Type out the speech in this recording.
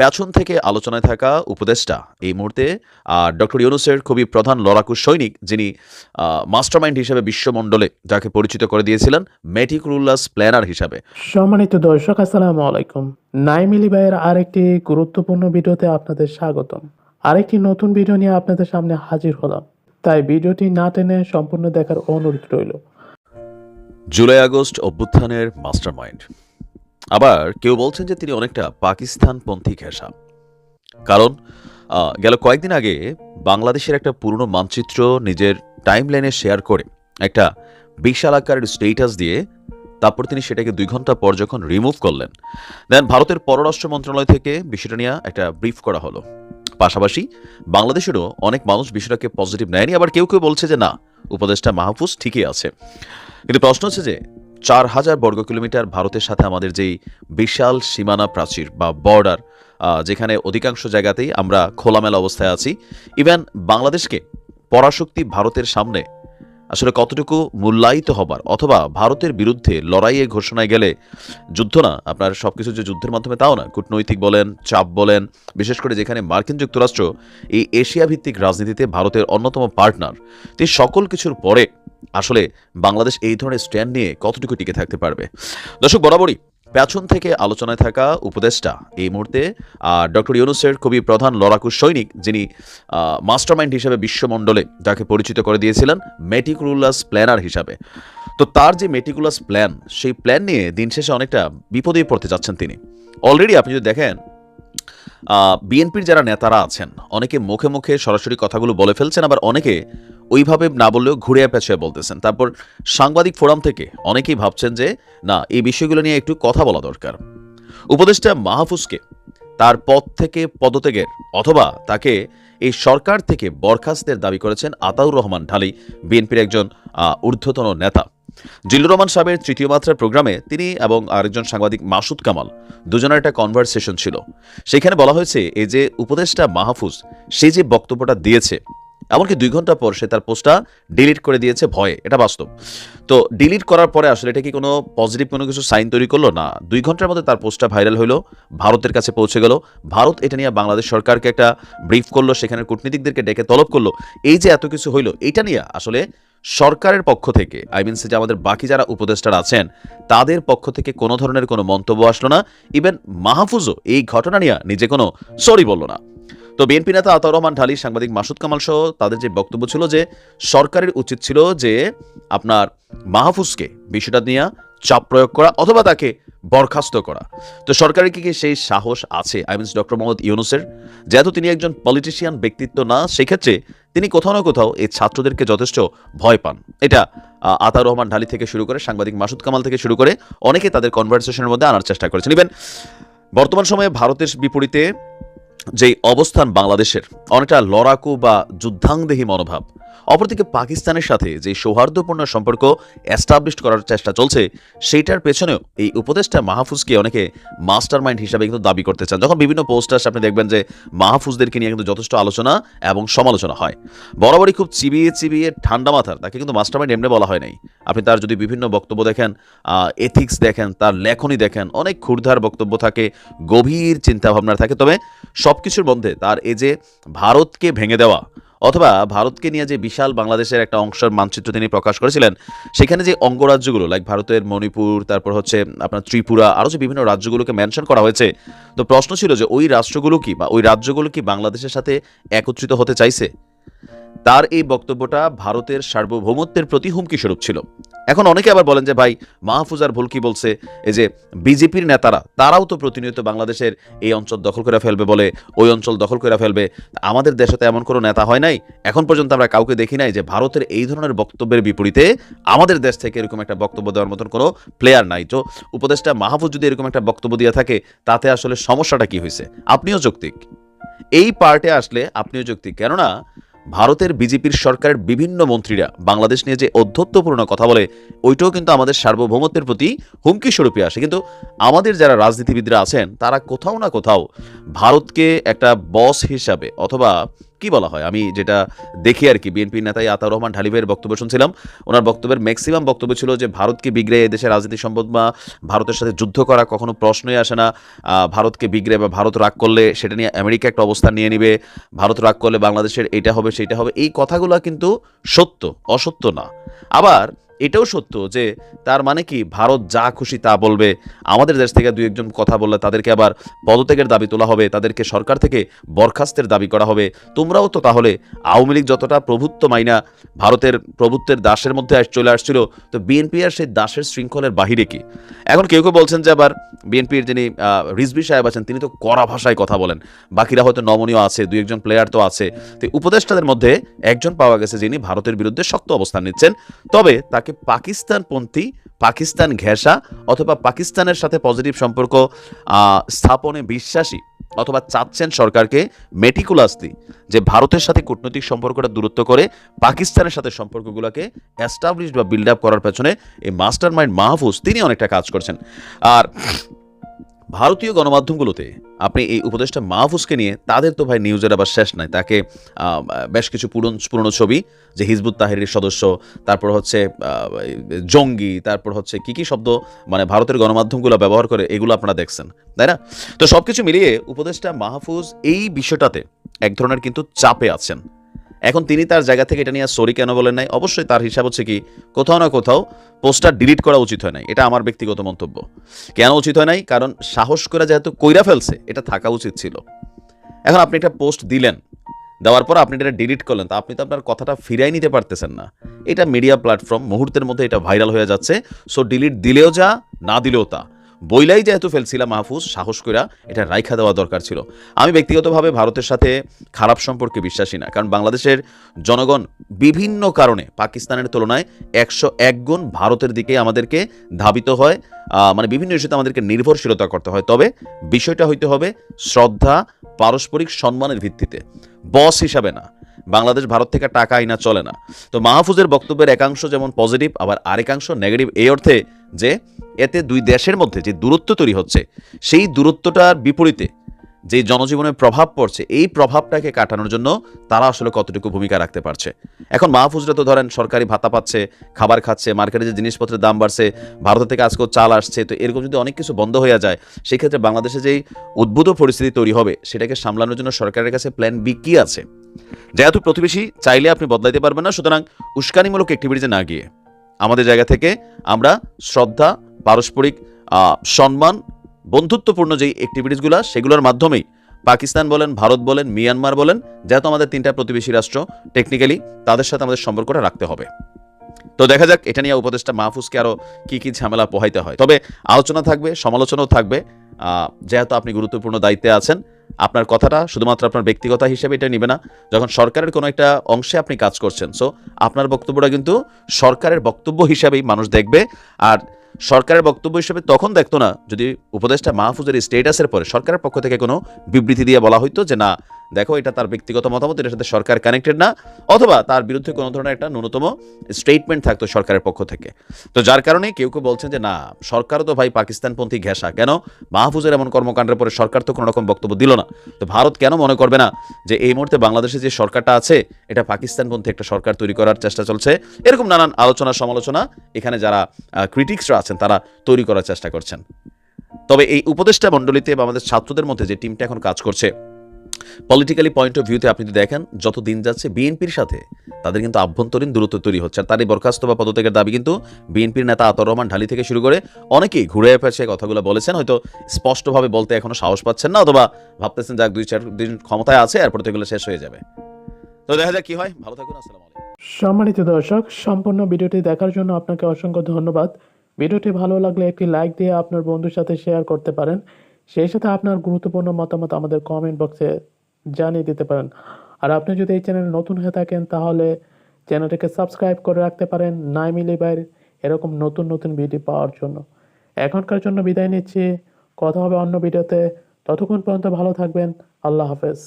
পেছন থেকে আলোচনায় থাকা উপদেষ্টা এই মুহূর্তে ডক্টর ইউনুসের খুবই প্রধান লড়াকু সৈনিক যিনি মাস্টারমাইন্ড হিসেবে বিশ্বমণ্ডলে যাকে পরিচিত করে দিয়েছিলেন মেটিকুলাস প্ল্যানার হিসাবে। সম্মানিত দর্শক আসসালামু আলাইকুম। নাইমিলি ভাইয়ের আরেকটি গুরুত্বপূর্ণ ভিডিওতে আপনাদের স্বাগতম। আরেকটি নতুন ভিডিও নিয়ে আপনাদের সামনে হাজির হলাম। তাই ভিডিওটি না টেনে সম্পূর্ণ দেখার অনুরোধ রইল। জুলাই আগস্ট অভ্যুত্থানের মাস্টারমাইন্ড। আবার কেউ বলছেন যে তিনি অনেকটা পাকিস্তানপন্থী ঘেঁষা। কারণ গেল কয়েকদিন আগে বাংলাদেশের একটা পুরনো মানচিত্র নিজের টাইম লাইনে শেয়ার করে একটা বিশাল আকারের স্টেটাস দিয়ে তারপর তিনি সেটাকে দুই ঘণ্টা পর যখন রিমুভ করলেন দেন ভারতের পররাষ্ট্র মন্ত্রণালয় থেকে বিষয়টা নিয়ে একটা ব্রিফ করা হলো। পাশাপাশি বাংলাদেশেরও অনেক মানুষ বিষয়টাকে পজিটিভ নেয়নি, আবার কেউ কেউ বলছে যে না, উপদেষ্টা মাহফুজ ঠিকই আছে। কিন্তু প্রশ্ন হচ্ছে যে চার হাজার বর্গ কিলোমিটার ভারতের সাথে আমাদের যেই বিশাল সীমানা প্রাচীর বা বর্ডার যেখানে অধিকাংশ জায়গাতেই আমরা খোলামেলা অবস্থায় আছি। ইভেন বাংলাদেশকে পরাশক্তি ভারতের সামনে আসলে কতটুকু মূল্যায়িত হবার অথবা ভারতের বিরুদ্ধে লড়াইয়ে ঘোষণায় গেলে যুদ্ধ না, আপনার সবকিছু যে যুদ্ধের মাধ্যমে তাও না, কূটনৈতিক বলেন, চাপ বলেন, বিশেষ করে যেখানে মার্কিন যুক্তরাষ্ট্র এই এশিয়া ভিত্তিক রাজনীতিতে ভারতের অন্যতম পার্টনার তো সকল কিছুর পরে আসলে বাংলাদেশ এই ধরনের স্ট্যান্ড নিয়ে কতটুকু টিকে থাকতে পারবে? দর্শক, বরাবরই পেছন থেকে আলোচনায় থাকা উপদেষ্টা এই মুহূর্তে ডক্টর ইউনুসের খুবই প্রধান লড়াকু সৈনিক যিনি মাস্টারমাইন্ড হিসেবে বিশ্বমণ্ডলে যাকে পরিচিত করে দিয়েছিলেন, মেটিকুলাস প্ল্যানার হিসাবে। তো তার যে মেটিকুলাস প্ল্যান, সেই প্ল্যান নিয়ে দিন শেষে অনেকটা বিপদেই পড়তে যাচ্ছেন তিনি। অলরেডি আপনি যদি দেখেন বিএনপির যারা নেতারা আছেন, অনেকে মুখে মুখে সরাসরি কথাগুলো বলে ফেলছেন, আবার অনেকে ওইভাবে না বললেও ঘুরে পেঁচিয়ে বলতেছেন। তারপর সাংবাদিক ফোরাম থেকে অনেকেই ভাবছেন যে, না, এই বিষয়গুলো নিয়ে একটু কথা বলা দরকার। উপদেষ্টা মাহফুজকে তার পদ থেকে পদত্যাগের অথবা তাকে এই সরকার থেকে বরখাস্তের দাবি করেছেন আতাউর রহমান ঢালি, বিএনপির একজন ঊর্ধ্বতন নেতা। জিল্লুর রহমান সাহেবের তৃতীয় মাত্রার প্রোগ্রামে তিনি এবং আরেকজন সাংবাদিক মাসুদ কামাল দুজনের একটা কনভারসেশন ছিল। সেখানে বলা হয়েছে, এই যে উপদেষ্টা মাহফুজ, সে যে বক্তব্যটা দিয়েছে, এমনকি দুই ঘণ্টা পর সে তার পোস্টটা ডিলিট করে দিয়েছে ভয়ে। এটা বাস্তব। তো ডিলিট করার পরে আসলে এটা কি কোনো পজিটিভ কোনো কিছু সাইন তৈরি করল? না, দুই ঘণ্টার মধ্যে তার পোস্টটা ভাইরাল হলো ভারতের কাছে পৌঁছে গেল, ভারত এটা নিয়ে বাংলাদেশ সরকারকে একটা ব্রিফ করল সেখানে কূটনীতিকদেরকে ডেকে তলব করল। এই যে এত কিছু হইল এইটা নিয়ে আসলে সরকারের পক্ষ থেকে আই মিনস যে আমাদের বাকি যারা উপদেষ্টারা আছেন, তাদের পক্ষ থেকে কোনো ধরনের কোনো মন্তব্য আসলো না। ইভেন মাহফুজও এই ঘটনা নিয়ে নিজে কোনো সরি বলল না। তো বিএনপি নেতা আতাউর রহমান ঢালি, সাংবাদিক মাসুদ কামাল সহ তাদের যে বক্তব্য ছিল যে সরকারের উচিত ছিল যে আপনার মাহফুজকে বিষয়টা নিয়ে চাপ প্রয়োগ করা অথবা তাকে বরখাস্ত করা। তো সরকারের কি কি সেই সাহস আছে? আই মিনস ডক্টর মোহাম্মদ ইউনুসের। যেহেতু তিনি একজন পলিটিশিয়ান ব্যক্তিত্ব না, সেক্ষেত্রে তিনি কোথাও না কোথাও এই ছাত্রদেরকে যথেষ্ট ভয় পান। এটা আতার রহমান ঢালি থেকে শুরু করে সাংবাদিক মাসুদ কামাল থেকে শুরু করে অনেকে তাদের কনভারসেশনের মধ্যে আনার চেষ্টা করেছেন। ইভেন বর্তমান সময়ে ভারতের বিপরীতে যেই অবস্থান বাংলাদেশের, অনেকটা লড়াকু বা যুদ্ধাংদেহী মনোভাব অপরদিকে পাকিস্তানের সাথে যে সৌহার্দ্যপূর্ণ সম্পর্ক এস্টাবলিশ করার চেষ্টা চলছে, সেইটার পেছনেও এই উপদেষ্টা মাহফুজকে অনেকে মাস্টার মাইন্ড হিসাবে কিন্তু দাবি করতে চান। যখন বিভিন্ন পোস্টার্স আপনি দেখবেন যে মাহফুজদেরকে নিয়ে কিন্তু যথেষ্ট আলোচনা এবং সমালোচনা হয়। বরাবরই খুব চিবিয়ে চিবিয়ে ঠান্ডা মাথার, তাকে কিন্তু মাস্টার মাইন্ড এমনি বলা হয় নাই। আপনি তার যদি বিভিন্ন বক্তব্য দেখেন এথিক্স দেখেন, তার লেখনী দেখেন, অনেক ক্ষুরধার বক্তব্য থাকে, গভীর চিন্তাভাবনা থাকে, তবে সব কিছুর মধ্যে তার এই যে ভারতকে ভেঙে দেওয়া অথবা ভারতকে নিয়ে যে বিশাল বাংলাদেশের একটা অংশের মানচিত্র তিনি প্রকাশ করেছিলেন, সেখানে যে অঙ্গরাজ্যগুলো লাইক ভারতের মণিপুর, তারপর হচ্ছে আপনার ত্রিপুরা, আরও যে বিভিন্ন রাজ্যগুলোকে মেনশন করা হয়েছে, তো প্রশ্ন ছিল যে ওই রাষ্ট্রগুলো কি বা ওই রাজ্যগুলো কি বাংলাদেশের সাথে একত্রিত হতে চাইছে? তার এই বক্তব্যটা ভারতের সার্বভৌমত্বের প্রতি হুমকি স্বরূপ ছিল। এখন অনেকে আবার বলেন যে, ভাই মাহফুজার ভুল কি বলছে? এই যে, বিজেপির নেতারা, তারাও তো প্রতিনিয়ত বাংলাদেশের এই অঞ্চল দখল করে ফেলবে বলে, ওই অঞ্চল দখল করে ফেলবে। আমাদের দেশে তো এমন কোনো নেতা হয় নাই। এখন পর্যন্ত আমরা কাউকে দেখি নাই যে, ভারতের এই ধরনের বক্তব্যের বিপরীতে আমাদের দেশ থেকে এরকম একটা বক্তব্য দেওয়ার মতন কোনো প্লেয়ার নাই। তো উপদেষ্টা মাহফুজ যদি এরকম একটা বক্তব্য দিয়ে থাকে, তাতে আসলে সমস্যাটা কি হয়েছে? আপনিও যৌক্তিক। এই পার্টে আসলে আপনিও যৌক্তিক। কেননা ভারতের বিজেপির সরকারের বিভিন্ন মন্ত্রীরা বাংলাদেশ নিয়ে যে অধ্যত্বপূর্ণ কথা বলে, ওইটাও কিন্তু আমাদের সার্বভৌমত্বের প্রতি হুমকি স্বরূপে আসে। কিন্তু আমাদের যারা রাজনীতিবিদরা আছেন, তারা কোথাও না কোথাও ভারতকে একটা বস হিসাবে অথবা কি বলা হয়? আমি যেটা দেখি আর কি বিএনপির নেতাই আতাউর রহমান ঢালিভের বক্তব্য শুনছিলাম। ওনার বক্তব্যের ম্যাক্সিমাম বক্তব্য ছিল যে, ভারতকে বিগড়ে এদেশের রাজনীতি সম্পদ বা ভারতের সাথে যুদ্ধ করা কখনো প্রশ্নই আসে না। ভারতকে বিগড়ে বা ভারত রাগ করলে সেটা নিয়ে আমেরিকা একটা অবস্থান নিয়ে নিবে। ভারত রাগ করলে বাংলাদেশের এটা হবে, সেটা হবে। এই কথাগুলো কিন্তু সত্য, অসত্য না। আবার এটাও সত্য যে তার মানে কি ভারত যা খুশি তা বলবে। আমাদের দেশ থেকে দুই একজন কথা বললে তাদেরকে আবার পদত্যাগের দাবি তোলা হবে, তাদেরকে সরকার থেকে বরখাস্তের দাবি করা হবে। তোমরাও তো তাহলে আওয়ামী লীগ যতটা প্রভুত্ব মাইনা ভারতের প্রভুত্বের দাসের মধ্যে চলে আসছিল, তো বিএনপি আর সেই দাসের শৃঙ্খলের বাহিরে কি? এখন কেউ কেউ বলছেন যে আবার বিএনপির যিনি রিজভি সাহেব আছেন, তিনি তো কড়া ভাষায় কথা বলেন। বাকিরা হয়তো নমনীয় আছে, দুই একজন প্লেয়ার তো আছে। তো উপদেষ্টাদের মধ্যে একজন পাওয়া গেছে যিনি ভারতের বিরুদ্ধে শক্ত অবস্থান নিচ্ছেন। তবে তাকে পাকিস্তানপন্থী, পাকিস্তান ঘেঁষা অথবা পাকিস্তানের সাথে পজিটিভ সম্পর্ক স্থাপনে বিশ্বাসী অথবা চাচ্ছেন সরকারকে মেটিকুলাসলি যে ভারতের সাথে কূটনৈতিক সম্পর্কটা দূরত্ব করে পাকিস্তানের সাথে সম্পর্কগুলোকে অ্যাস্টাবলিশ বা বিল্ড আপ করার পেছনে এই মাস্টার মাইন্ড মাহফুজ, তিনি অনেকটা কাজ করছেন। আর ভারতীয় গণমাধ্যমগুলোতে আপনি এই উপদেশটা মাহফুজকে নিয়ে, তাদের তো ভাই নিউজের আবার শেষ নাই। তাকে বেশ কিছু পুরনো পুরনো ছবি, যে হিজবুত তাহিরের সদস্য, তারপর হচ্ছে জঙ্গি, তারপর হচ্ছে কি কি শব্দ মানে ভারতের গণমাধ্যমগুলো ব্যবহার করে, এগুলো আপনারা দেখছেন, তাই না? তো সব কিছু মিলিয়ে উপদেশটা মাহফুজ এই বিষয়টাতে এক ধরনের কিন্তু চাপে আছেন। এখন তিনি তার জায়গা থেকে এটা নিয়ে সরি কেন বলেন নাই? অবশ্যই তার হিসাব হচ্ছে কি, কোথাও না কোথাও পোস্টার ডিলিট করা উচিত হয় নাই। এটা আমার ব্যক্তিগত মন্তব্য। কেন উচিত হয় নাই? কারণ সাহস করে যেহেতু কইরা ফেলছে, এটা থাকা উচিত ছিল। এখন আপনি একটা পোস্ট দিলেন, দেওয়ার পর আপনি এটা ডিলিট করলেন, তা আপনি তো আপনার কথাটা ফিরাই নিতে পারতেছেন না। এটা মিডিয়া প্ল্যাটফর্ম মুহূর্তের মধ্যে এটা ভাইরাল হয়ে যাচ্ছে। সো ডিলিট দিলেও যা, না দিলেও তা। বইলাই যেহেতু ফেলছিলাম মাহফুজ, সাহস কইরা এটা রাইখা দেওয়া দরকার ছিল। আমি ব্যক্তিগতভাবে ভারতের সাথে খারাপ সম্পর্কে বিশ্বাসী না, কারণ বাংলাদেশের জনগণ বিভিন্ন কারণে পাকিস্তানের তুলনায় একশো এক গুণ ভারতের দিকে আমাদেরকে ধাবিত হয় মানে বিভিন্ন ইস্যুতে আমাদেরকে নির্ভরশীলতা করতে হয়। তবে বিষয়টা হইতে হবে শ্রদ্ধা, পারস্পরিক সম্মানের ভিত্তিতে। বস হিসাবে না, বাংলাদেশ ভারত থেকে টাকা আইনা চলে না। তো মাহফুজের বক্তব্যের একাংশ যেমন পজিটিভ, আবার আরেকাংশ নেগেটিভ, এই অর্থে যে এতে দুই দেশের মধ্যে যে দূরত্ব তৈরি হচ্ছে, সেই দূরত্বটার বিপরীতে যে জনজীবনে প্রভাব পড়ছে, এই প্রভাবটাকে কাটানোর জন্য তারা আসলে কতটুকু ভূমিকা রাখতে পারছে। এখন মাহফুজরা তো ধরেন সরকারি ভাতা পাচ্ছে, খাবার খাচ্ছে, মার্কেটে যে জিনিসপত্রের দাম বাড়ছে ভারত থেকে আজকেও চাল আসছে, তো এরকম যদি অনেক কিছু বন্ধ হয়ে যায়, সেক্ষেত্রে বাংলাদেশে যেই উদ্ভূত পরিস্থিতি তৈরি হবে, সেটাকে সামলানোর জন্য সরকারের কাছে প্ল্যান বি কি আছে? যেহেতু প্রতিবেশী, চাইলে আপনি বদলাইতে পারবেন না, সুতরাং উস্কানিমূলক অ্যাক্টিভিটিতে না গিয়ে। আমাদের জায়গা থেকে আমরা শ্রদ্ধা, পারস্পরিক সম্মান, বন্ধুত্বপূর্ণ যেই অ্যাক্টিভিটিসগুলো সেগুলোর মাধ্যমেই পাকিস্তান বলেন, ভারত বলেন, মিয়ানমার বলেন যেহেতু আমাদের তিনটা প্রতিবেশী রাষ্ট্র টেকনিক্যালি তাদের সাথে আমাদের সম্পর্কটা রাখতে হবে। তো দেখা যাক, এটা নিয়ে উপদেষ্টা মাহফুজকে আরও কি কি ঝামেলা পোহাইতে হয়। তবে আলোচনা থাকবে, সমালোচনাও থাকবে। যেহেতু আপনি গুরুত্বপূর্ণ দায়িত্বে আছেন আপনার কথাটা শুধুমাত্র আপনার ব্যক্তিগত হিসেবে এটা নেবে না, যখন সরকারের কোনো একটা অংশে আপনি কাজ করছেন। সো আপনার বক্তব্যটা কিন্তু সরকারের বক্তব্য হিসাবেই মানুষ দেখবে, আর সরকারের বক্তব্য হিসেবে তখন দেখতো না যদি উপদেষ্টা মাহফুজের স্টেটাসের পরে সরকারের পক্ষ থেকে কোনো বিবৃতি দিয়ে বলা হইতো যে না দেখো, এটা তার ব্যক্তিগত মতামত, এটার সাথে সরকার কানেক্টেড না, অথবা তার বিরুদ্ধে কোনো ধরনের একটা ন্যূনতম স্টেটমেন্ট থাকতো সরকারের পক্ষ থেকে। তো যার কারণে কেউ কেউ বলছেন যে, না, সরকারও তো ভাই পাকিস্তানপন্থী ঘেঁষা, কেন? মাহফুজের এমন কর্মকাণ্ডের পরে সরকার তো কোনো রকম বক্তব্য দিল না। তো ভারত কেন মনে করবে না যে, এই মুহূর্তে বাংলাদেশে যে সরকারটা আছে, এটা পাকিস্তানপন্থী একটা সরকার তৈরি করার চেষ্টা চলছে। এরকম নানান আলোচনা, সমালোচনা এখানে যারা ক্রিটিক্সরা আছেন, তারা তৈরি করার চেষ্টা করছেন। তবে এই উপদেষ্টা মণ্ডলীতে বা আমাদের ছাত্রদের মধ্যে যে টিমটা এখন কাজ করছে পলিটিক্যালি পয়েন্ট অফ ভিউতে আপনি যদি দেখেন, যত দিন যাচ্ছে, বিএনপির সাথে তাদের কিন্তু আভ্যন্তরীণ দূরত্ব তৈরি হচ্ছে। আর তার এই বরখাস্ত বা পদত্যাগের দাবি কিন্তু বিএনপির নেতা আতর রহমান ঢালি থেকে শুরু করে অনেকেই ঘুরে পেছে কথাগুলো বলেছেন। হয়তো স্পষ্টভাবে বলতে এখনও সাহস পাচ্ছেন না, অথবা ভাবতেছেন যাক দুই চার দিন ক্ষমতায় আছে, এরপর তো শেষ হয়ে যাবে। তো দেখা যাক কি হয়। ভালো থাকুন, আসসালামু সম্মানিত দর্শক, সম্পূর্ণ ভিডিওটি দেখার জন্য আপনাকে অসংখ্য ধন্যবাদ। ভিডিওটি ভালো লাগলে একটি লাইক দিয়ে আপনার বন্ধুর সাথে শেয়ার করতে পারেন। সেই সাথে আপনার গুরুত্বপূর্ণ মতামত আমাদের কমেন্ট বক্সে জানিয়ে দিতে পারেন। আর আপনি যদি এই চ্যানেলে নতুন হয়ে থাকেন, তাহলে চ্যানেলটাকে সাবস্ক্রাইব করে রাখতে পারেন নাই মিলি বাইর এরকম নতুন নতুন ভিডিও পাওয়ার জন্য। এখনকার জন্য বিদায় নিচ্ছি। কথা হবে অন্য ভিডিওতে। ততক্ষণ পর্যন্ত ভালো থাকবেন। আল্লাহ হাফেজ।